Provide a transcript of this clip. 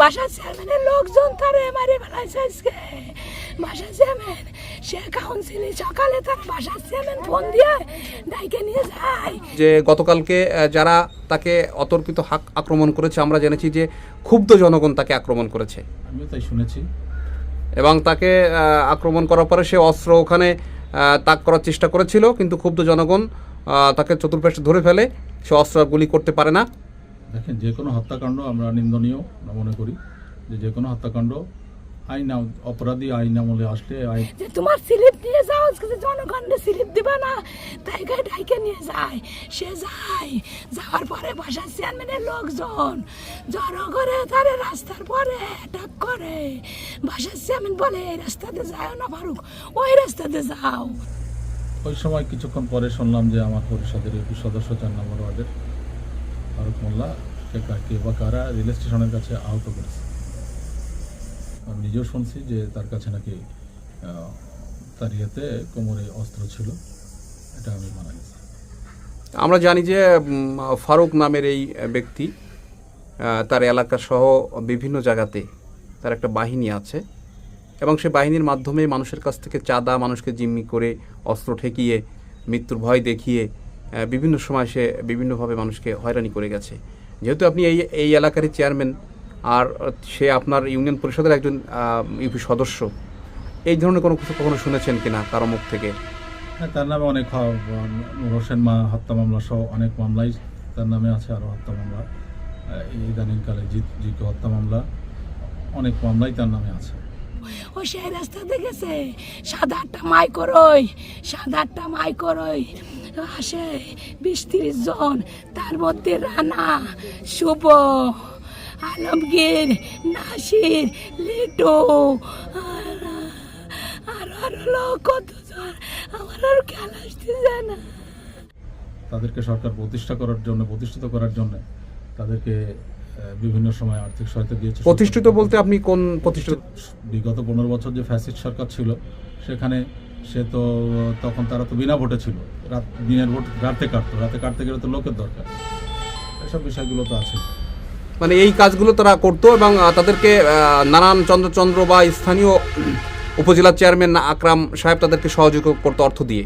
বাসার চেয়ারম্যানের লোকজন তারে মারে বেড়াইছে আজকে। বাসার চেয়ারম্যান সে কাউন্সিলে সকালে তার বাসার চেয়ারম্যান ফোন দিয়ে ডাইকে নিয়ে যায়। যে গতকালকে যারা তাকে অতর্কিত হাক আক্রমণ করেছে আমরা জেনেছি যে ক্ষুব্ধ জনগণ তাকে আক্রমণ করেছে। আমিও তাই শুনেছি। এবং তাকে আক্রমণ করার পরে সে অস্ত্র ওখানে তাক করার চেষ্টা করেছিল কিন্তু ক্ষুব্ধ জনগণ তাকে চতুর্পাশে ধরে ফেলে। সে অস্ত্র গুলি করতে পারে না। দেখেন যে কোনো হত্যাকাণ্ড আমরা নিন্দনীয় মনে করি। যে যে কোনো হত্যাকাণ্ড আইন অপরাধী আইন আমলে আসলে আইন যে তোমার স্লিপ নিয়ে যাও আজকে জনগণের স্লিপ দিবে না তাই গায়ে ডাইকে নিয়ে যায়। সে যায়। যাওয়ার পরে বাসার চেয়ারম্যানের লোকজন জড়ো করে তারে রাস্তার পরে অ্যাটাক করে। বাসার চেয়ারম্যান বলে এই রাস্তাতে যাও না ফারুক ওই রাস্তাতে যাও। ওই সময় কিছুক্ষণ পরে শুনলাম যে আমার পরিষদের একুশ সদস্য চার নম্বর ওয়ার্ডের ফারুক মোল্লা কে কা- কে বা কারা রেল স্টেশনের কাছে আহত করেছে। আমি নিজেও শুনছি যে তার কাছে নাকি তার ইয়েতে কোমরে অস্ত্র ছিল। এটা আমি মানা গেছি। আমরা জানি যে ফারুক নামের এই ব্যক্তি তার এলাকা সহ বিভিন্ন জায়গাতে তার একটা বাহিনী আছে এবং সে বাহিনীর মাধ্যমে মানুষের কাছ থেকে চাঁদা, মানুষকে জিম্মি করে অস্ত্র ঠেকিয়ে, মৃত্যুর ভয় দেখিয়ে বিভিন্ন সময় সে বিভিন্নভাবে মানুষকে হয়রানি করে গেছে। যেহেতু আপনি এই এই এলাকারই চেয়ারম্যান আর সে আপনার ইউনিয়ন পরিষদের একজন ইউপি সদস্য এই ধরনের কোনো কিছু কখনো শুনেছেন কিনা কারও মুখ থেকে? হ্যাঁ তার নামে অনেক হোসেন মা হত্যা মামলা সহ অনেক মামলাই তার নামে আছে আরও হত্যা মামলা ইদানিংকালে জিত জিকে হত্যা মামলা অনেক মামলাই তার নামে আছে। ও সেই রাস্তাতে গেছে সাত আটটা মাই করই সাত আটটা মাই করই আসে বিশ তিরিশ জন তার মধ্যে রানা শুভ আলমগীর নাসির লিটু আর আর আর কতজন? আমার আর খেলা আসতে যায় না। তাদেরকে সরকার প্রতিষ্ঠা করার জন্য প্রতিষ্ঠিত করার জন্য তাদেরকে বিভিন্ন সময় আর্থিক সহায়তা দিয়েছে। প্রতিষ্ঠিত বলতে আপনি কোন প্রতিষ্ঠিত বিগত পনেরো বছর যে ফ্যাসিস্ট সরকার ছিল সেখানে সে তো তখন তারা তো বিনা ভোটে ছিল। রাত দিনের ভোট রাতে কাটতো, রাতে কাটতে গেলে তো লোকের দরকার। এসব বিষয়গুলো তো আছে। মানে এই কাজগুলো তারা করতো এবং তাদেরকে নানান চন্দ্রচন্দ্র বা স্থানীয় উপজেলা চেয়ারম্যান আকরাম সাহেব তাদেরকে সহযোগিতা করতো অর্থ দিয়ে।